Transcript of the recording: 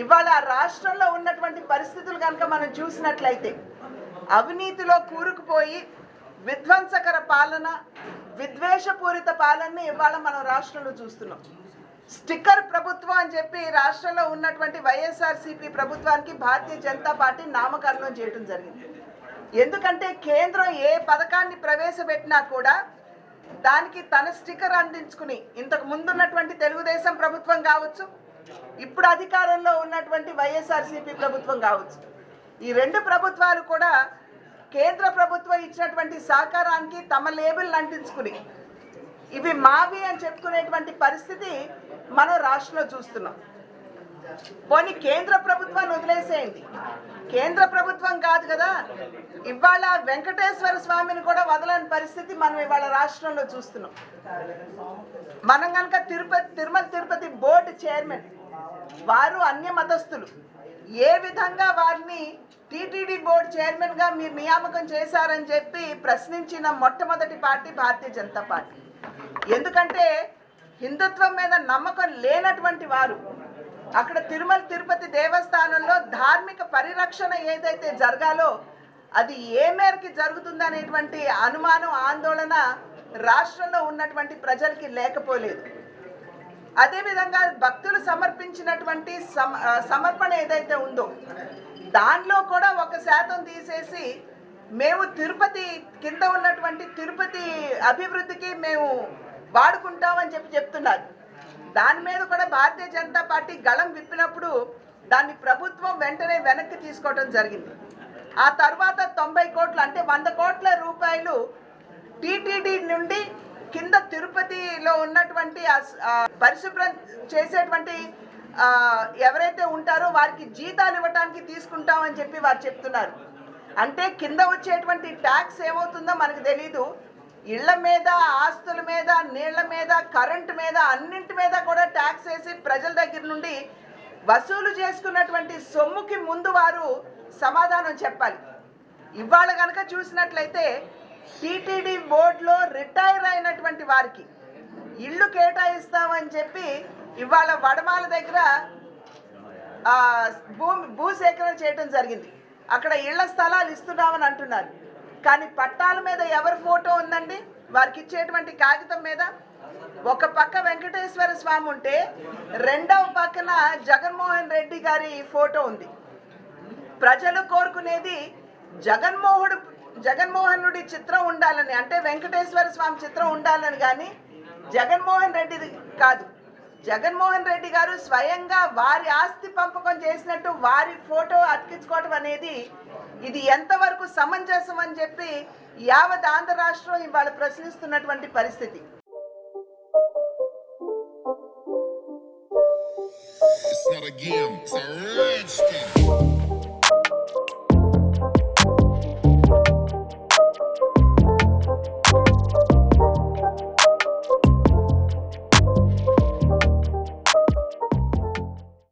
ఇవాళ రాష్ట్రంలో ఉన్నటువంటి పరిస్థితులు కనుక మనం చూసినట్లయితే అవినీతిలో కూరుకుపోయి విధ్వంసకర పాలన విద్వేషపూరిత పాలనని ఇవాళ మనం రాష్ట్రంలో చూస్తున్నాం. స్టిక్కర్ ప్రభుత్వం అని చెప్పి రాష్ట్రంలో ఉన్నటువంటి వైఎస్ఆర్సీపీ ప్రభుత్వానికి భారతీయ జనతా పార్టీ నామకరణం చేయడం జరిగింది. ఎందుకంటే కేంద్రం ఏ పథకాన్ని ప్రవేశపెట్టినా కూడా దానికి తన స్టిక్కర్ అందించుకుని ఇంతకు ముందున్నటువంటి తెలుగుదేశం ప్రభుత్వం కావచ్చు ఇప్పుడు అధికారంలో ఉన్నటువంటి వైఎస్ఆర్సీపీ ప్రభుత్వం కావచ్చు. ఈ రెండు ప్రభుత్వాలు కూడా కేంద్ర ప్రభుత్వం ఇచ్చినటువంటి సహకారానికి తమ లేబుల్ అంటించుకుని ఇవి మావి అని చెప్పుకునేటువంటి పరిస్థితి మనం రాష్ట్రంలో చూస్తున్నాం. పోనీ కేంద్ర ప్రభుత్వాన్ని వదిలేసేయండి. కేంద్ర ప్రభుత్వం కాదు కదా. ఇవాళ వెంకటేశ్వర స్వామిని కూడా వదలని పరిస్థితి మనం ఇవాళ రాష్ట్రంలో చూస్తున్నాం. మనం కనుక తిరుపతి తిరుమల తిరుపతి బోర్డు చైర్మన్ వారు అన్య మతస్థులు ఏ విధంగా వారిని టీటీడీ బోర్డు చైర్మన్గా మీరు నియామకం చేశారని చెప్పి ప్రశ్నించిన మొట్టమొదటి పార్టీ భారతీయ జనతా పార్టీ. ఎందుకంటే హిందుత్వం మీద నమ్మకం లేనటువంటి వారు అక్కడ తిరుమల తిరుపతి దేవస్థానంలో ధార్మిక పరిరక్షణ ఏదైతే జరగాలో అది ఏ మేరకి జరుగుతుందనేటువంటి అనుమానం ఆందోళన రాష్ట్రంలో ఉన్నటువంటి ప్రజలకి లేకపోలేదు. అదేవిధంగా భక్తులు సమర్పించినటువంటి సమ సమర్పణ ఏదైతే ఉందో దానిలో కూడా ఒక శాతం తీసేసి మేము తిరుపతి కింద ఉన్నటువంటి తిరుపతి అభివృద్ధికి మేము వాడుకుంటామని చెప్పి చెప్తున్నారు. దాని మీద కూడా భారతీయ జనతా పార్టీ గళం విప్పినప్పుడు దాన్ని ప్రభుత్వం వెంటనే వెనక్కి తీసుకోవడం జరిగింది. ఆ తర్వాత తొంభై కోట్లు అంటే వంద కోట్ల రూపాయలు టీటీడీ నుండి కింద తిరుపతిలో ఉన్నటువంటి పరిశుభ్రం చేసేటువంటి ఎవరైతే ఉంటారో వారికి జీతాలు ఇవ్వటానికి తీసుకుంటామని చెప్పి వారు చెప్తున్నారు. అంటే కింద వచ్చేటువంటి ట్యాక్స్ ఏమవుతుందో మనకు తెలీదు. ఇళ్ళ మీద ఆస్తుల మీద నీళ్ళ మీద కరెంట్ మీద అన్నింటి మీద కూడా ట్యాక్స్ వేసి ప్రజల దగ్గర నుండి వసూలు చేసుకున్నటువంటి సొమ్ముకి ముందు వారు సమాధానం చెప్పాలి. ఇవాళ కనుక చూసినట్లయితే టీటీడీ బోర్డులో రిటైర్ అయినటువంటి వారికి ఇల్లు కేటాయిస్తామని చెప్పి ఇవాళ వడమాల దగ్గర భూమి భూసేకరణ చేయడం జరిగింది. అక్కడ ఇళ్ళ స్థలాలు ఇస్తున్నామని అంటున్నారు. కానీ పట్టాల మీద ఎవరి ఫోటో ఉందండి? వారికి ఇచ్చేటువంటి కాగితం మీద? ఒక పక్క వెంకటేశ్వర స్వామి ఉంటే రెండవ పక్కన జగన్మోహన్ రెడ్డి గారి ఫోటో ఉంది. ప్రజలు కోరుకునేది జగన్మోహుడు జగన్మోహనుడి చిత్రం ఉండాలని అంటే వెంకటేశ్వర స్వామి చిత్రం ఉండాలని కానీ జగన్మోహన్ రెడ్డిది కాదు. జగన్మోహన్ రెడ్డి గారు స్వయంగా వారి ఆస్తి పంపకం చేసినట్టు వారి ఫోటో అతికించుకోవటం అనేది ఇది ఎంతవరకు సమంజసం అని చెప్పి యావత్ ఆంధ్ర రాష్ట్రం ఇవాళ ప్రశ్నిస్తున్నటువంటి పరిస్థితి It's not a game, it's a rich game.